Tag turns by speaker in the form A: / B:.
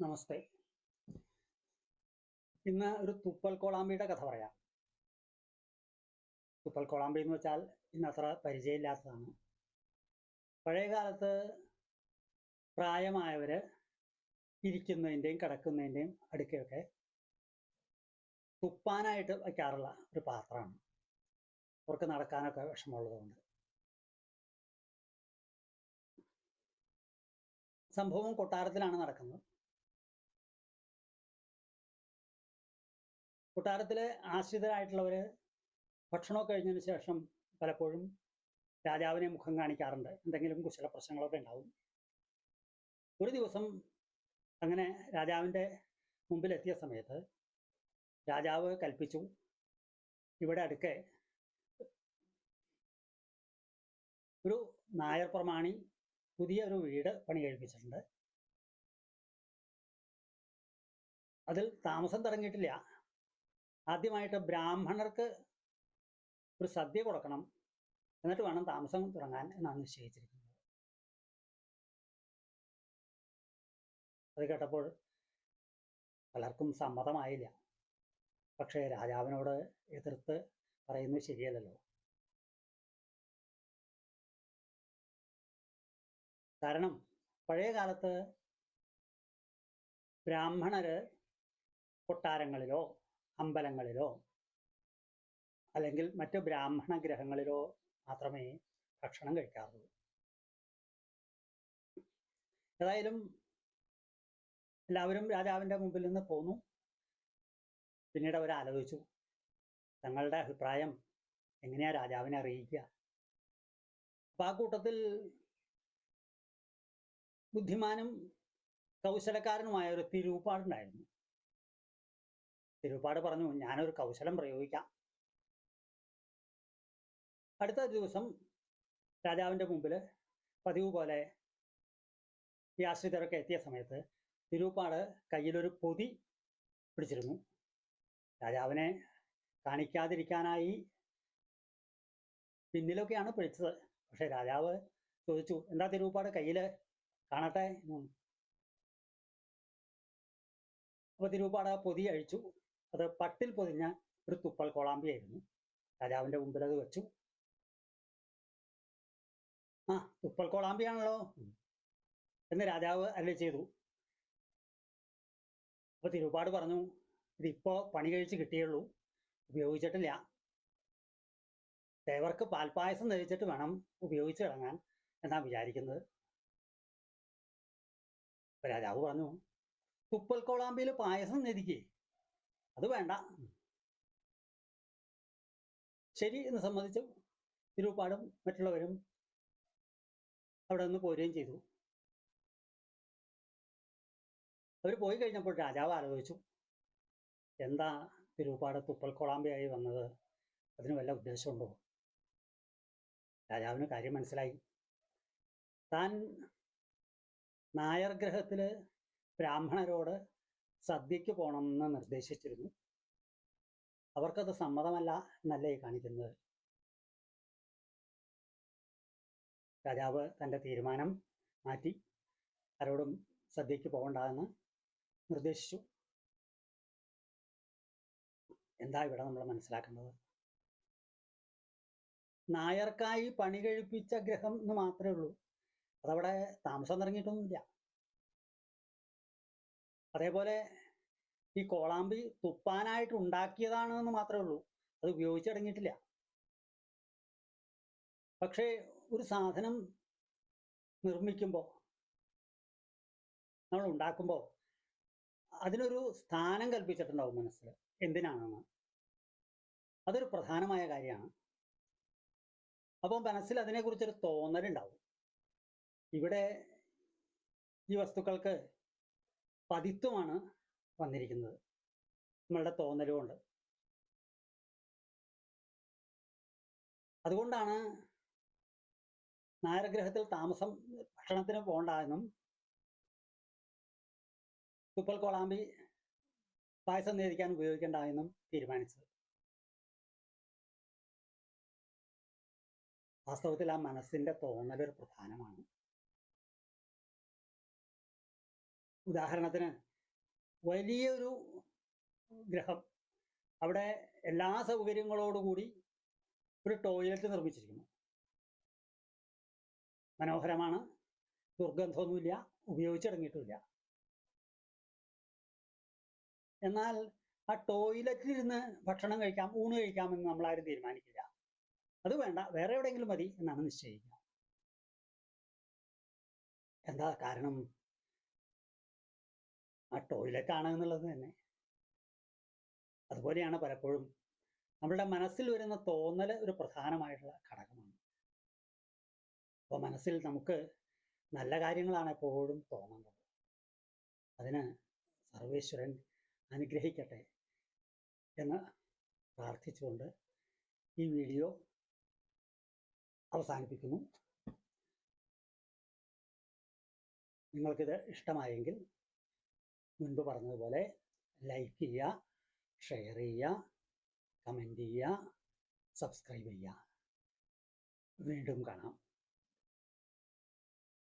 A: നമസ്തേ. ഇന്ന് ഒരു തുപ്പൽ കോളാമ്പിയുടെ കഥ പറയാം. തുപ്പൽ കോളാമ്പി എന്ന് വെച്ചാൽ ഇന്ന് അത്ര പരിചയമില്ലാത്തതാണ്. പഴയകാലത്ത് പ്രായമായവർ ഇരിക്കുന്നതിന്റെയും കിടക്കുന്നതിന്റെയും അടുക്കയൊക്കെ തുപ്പാനായിട്ട് വയ്ക്കാറുള്ള ഒരു പാത്രമാണ്. അവർക്ക് നടക്കാനൊക്കെ വിഷമമുള്ളതുകൊണ്ട്. സംഭവം കൊട്ടാരത്തിലാണ് നടക്കുന്നത്. കൊട്ടാരത്തിലെ ആശ്രിതരായിട്ടുള്ളവര് ഭക്ഷണമൊക്കെ കഴിഞ്ഞതിന് ശേഷം പലപ്പോഴും രാജാവിനെ മുഖം കാണിക്കാറുണ്ട്. എന്തെങ്കിലും കുശല പ്രശ്നങ്ങളൊക്കെ ഉണ്ടാവും. ഒരു ദിവസം അങ്ങനെ രാജാവിന്റെ മുമ്പിലെത്തിയ സമയത്ത് രാജാവ് കൽപ്പിച്ചു. ഇവിടെ അടുക്കെ ഒരു നായർ പ്രമാണി പുതിയ ഒരു വീട് പണി കഴിപ്പിച്ചിട്ടുണ്ട് അതിൽ താമസം തുടങ്ങിയിട്ടില്ല. ആദ്യമായിട്ട് ബ്രാഹ്മണർക്ക് ഒരു സദ്യ കൊടുക്കണം. എന്നിട്ട് വേണം താമസം തുടങ്ങാൻ എന്നാണ് നിശ്ചയിച്ചിരിക്കുന്നത്. അത് കേട്ടപ്പോൾ പലർക്കും സമ്മതമായില്ല. പക്ഷേ രാജാവിനോട് എതിർത്ത് പറയുന്നത് ശരിയല്ലല്ലോ. കാരണം പഴയ കാലത്ത് ബ്രാഹ്മണര് കൊട്ടാരങ്ങളിലോ അമ്പലങ്ങളിലോ അല്ലെങ്കിൽ മറ്റു ബ്രാഹ്മണ ഗ്രഹങ്ങളിലോ മാത്രമേ ഭക്ഷണം കഴിക്കാറുള്ളൂ. ഏതായാലും എല്ലാവരും രാജാവിന്റെ മുമ്പിൽ നിന്ന് പോന്നു. പിന്നീട് അവർ ആലോചിച്ചു തങ്ങളുടെ അഭിപ്രായം എങ്ങനെയാ രാജാവിനെ അറിയിക്കുക? അപ്പൊ ആ കൂട്ടത്തിൽ ബുദ്ധിമാനും കൗശലക്കാരനുമായ ഒരു തിരുപ്പാടുണ്ടായിരുന്നു തിരുപ്പാട് പറഞ്ഞു ഞാനൊരു കൗശലം പ്രയോഗിക്കാം. അടുത്ത ദിവസം രാജാവിന്റെ മുമ്പിൽ പതിവ് പോലെ ഈ ആശ്രിതരൊക്കെ എത്തിയ സമയത്ത് തിരുപ്പാട് കയ്യിലൊരു പൊതി പിടിച്ചിരുന്നു. രാജാവിനെ കാണിക്കാതിരിക്കാനായി പിന്നിലൊക്കെയാണ് പിടിച്ചത്. പക്ഷെ രാജാവ് ചോദിച്ചു എന്താ തിരുപ്പാട് കയ്യിൽ കാണട്ടെ. അപ്പൊ തിരുപ്പാട് പൊതി അഴിച്ചു. അത് പട്ടിൽ പൊതിഞ്ഞ ഒരു തുപ്പൽ കോളാമ്പിയായിരുന്നു. രാജാവിന്റെ മുമ്പിൽ അത് വെച്ചു. ആ തുപ്പൽ കോളാമ്പിയാണല്ലോ. എന്ന് രാജാവ് അല്ലേ ചെയ്തു. അപ്പൊ തിരുപ്പാട് പറഞ്ഞു ഇതിപ്പോ പണി കഴിച്ച് കിട്ടിയുള്ളൂ. ഉപയോഗിച്ചിട്ടില്ല. ദേവർക്ക് പാൽപ്പായസം ധരിച്ചിട്ട് വേണം ഉപയോഗിച്ച് ഇറങ്ങാൻ എന്നാ വിചാരിക്കുന്നത്. രാജാവ് പറഞ്ഞു തുപ്പൽ കോളാമ്പിയിൽ പായസം നെതിക്കേ അത് വേണ്ട. ശരി എന്ന് സമ്മതിച്ചു. തിരുപ്പാടും മറ്റുള്ളവരും അവിടെ നിന്ന് പോരുകയും ചെയ്തു. അവർ പോയി കഴിഞ്ഞപ്പോൾ രാജാവ് ആലോചിച്ചു എന്താ തിരുപ്പാട് തുപ്പൽ കൊളാമ്പയായി വന്നത്? അതിന് വല്ല ഉദ്ദേശമുണ്ടോ? രാജാവിന് കാര്യം മനസ്സിലായി. താൻ നായർ ഗ്രഹത്തിൽ ബ്രാഹ്മണരോട് സദ്യക്ക് പോകണമെന്ന് നിർദ്ദേശിച്ചിരുന്നു. അവർക്കത് സമ്മതമല്ല എന്നല്ലേ കാണിക്കുന്നത്. രാജാവ് തന്റെ തീരുമാനം മാറ്റി ആരോടും സദ്യക്ക് പോകണ്ടെന്ന് നിർദ്ദേശിച്ചു. എന്താ ഇവിടെ നമ്മൾ മനസ്സിലാക്കുന്നത് നായർക്കായി പണി കഴിപ്പിച്ച ഗ്രഹം എന്ന് മാത്രമേ ഉള്ളൂ. അതവിടെ താമസം തുടങ്ങിയിട്ടൊന്നുമില്ല അതേപോലെ ഈ കോളാമ്പി തുപ്പാനായിട്ട് ഉണ്ടാക്കിയതാണ് എന്ന് മാത്രമേ ഉള്ളൂ. അത് ഉപയോഗിച്ചടങ്ങിയിട്ടില്ല പക്ഷേ ഒരു സാധനം നിർമ്മിക്കുമ്പോൾ നമ്മൾ ഉണ്ടാക്കുമ്പോൾ അതിനൊരു സ്ഥാനം കൽപ്പിച്ചിട്ടുണ്ടാവും മനസ്സിൽ എന്തിനാണെന്ന്. അതൊരു പ്രധാനമായ കാര്യമാണ്. അപ്പോൾ മനസ്സിൽ അതിനെക്കുറിച്ചൊരു തോന്നലുണ്ടാവും. ഇവിടെ ഈ വസ്തുക്കൾക്ക് പതിത്വമാണ് വന്നിരിക്കുന്നത്. നമ്മളുടെ തോന്നലുകൊണ്ട്. അതുകൊണ്ടാണ് നാരഗ്രഹത്തിൽ താമസം ഭക്ഷണത്തിന് പോകണ്ട എന്നും തുപ്പൽ കോളാമ്പി പായസം നേരിക്കാൻ ഉപയോഗിക്കേണ്ട എന്നും തീരുമാനിച്ചത്. വാസ്തവത്തിൽ ആ മനസ്സിന്റെ തോന്നൽ ഒരു പ്രധാനമാണ്. ഉദാഹരണത്തിന് വലിയൊരു ഗ്രഹം അവിടെ എല്ലാ സൗകര്യങ്ങളോടുകൂടി ഒരു ടോയ്ലറ്റ് നിർമ്മിച്ചിരിക്കുന്നു. മനോഹരമാണ്. ദുർഗന്ധമൊന്നുമില്ല ഉപയോഗിച്ചിറങ്ങിയിട്ടുമില്ല. എന്നാൽ ആ ടോയ്ലറ്റിൽ ഇരുന്ന് ഭക്ഷണം കഴിക്കാം ഊണ് കഴിക്കാമെന്ന് നമ്മളാരും തീരുമാനിക്കില്ല. അത് വേണ്ട വേറെ എവിടെയെങ്കിലും മതി എന്നാണ് നിശ്ചയിക്കുക. എന്താ കാരണം? ആ ടോയ്ലറ്റ് ആണ് എന്നുള്ളത് തന്നെ. അതുപോലെയാണ് പലപ്പോഴും നമ്മളുടെ മനസ്സിൽ വരുന്ന തോന്നൽ ഒരു പ്രധാനമായിട്ടുള്ള ഘടകമാണ്. അപ്പോൾ മനസ്സിൽ നമുക്ക് നല്ല കാര്യങ്ങളാണ് എപ്പോഴും തോന്നുന്നത് അതിന് സർവേശ്വരൻ അനുഗ്രഹിക്കട്ടെ എന്ന് പ്രാർത്ഥിച്ചുകൊണ്ട് ഈ വീഡിയോ അവസാനിപ്പിക്കുന്നു. നിങ്ങൾക്കിത് ഇഷ്ടമായെങ്കിൽ മുൻപ് പറഞ്ഞതുപോലെ ലൈക്ക് ചെയ്യുക ഷെയർ ചെയ്യുക കമന്റ് ചെയ്യുക സബ്സ്ക്രൈബ് ചെയ്യുക. വീണ്ടും കാണാം.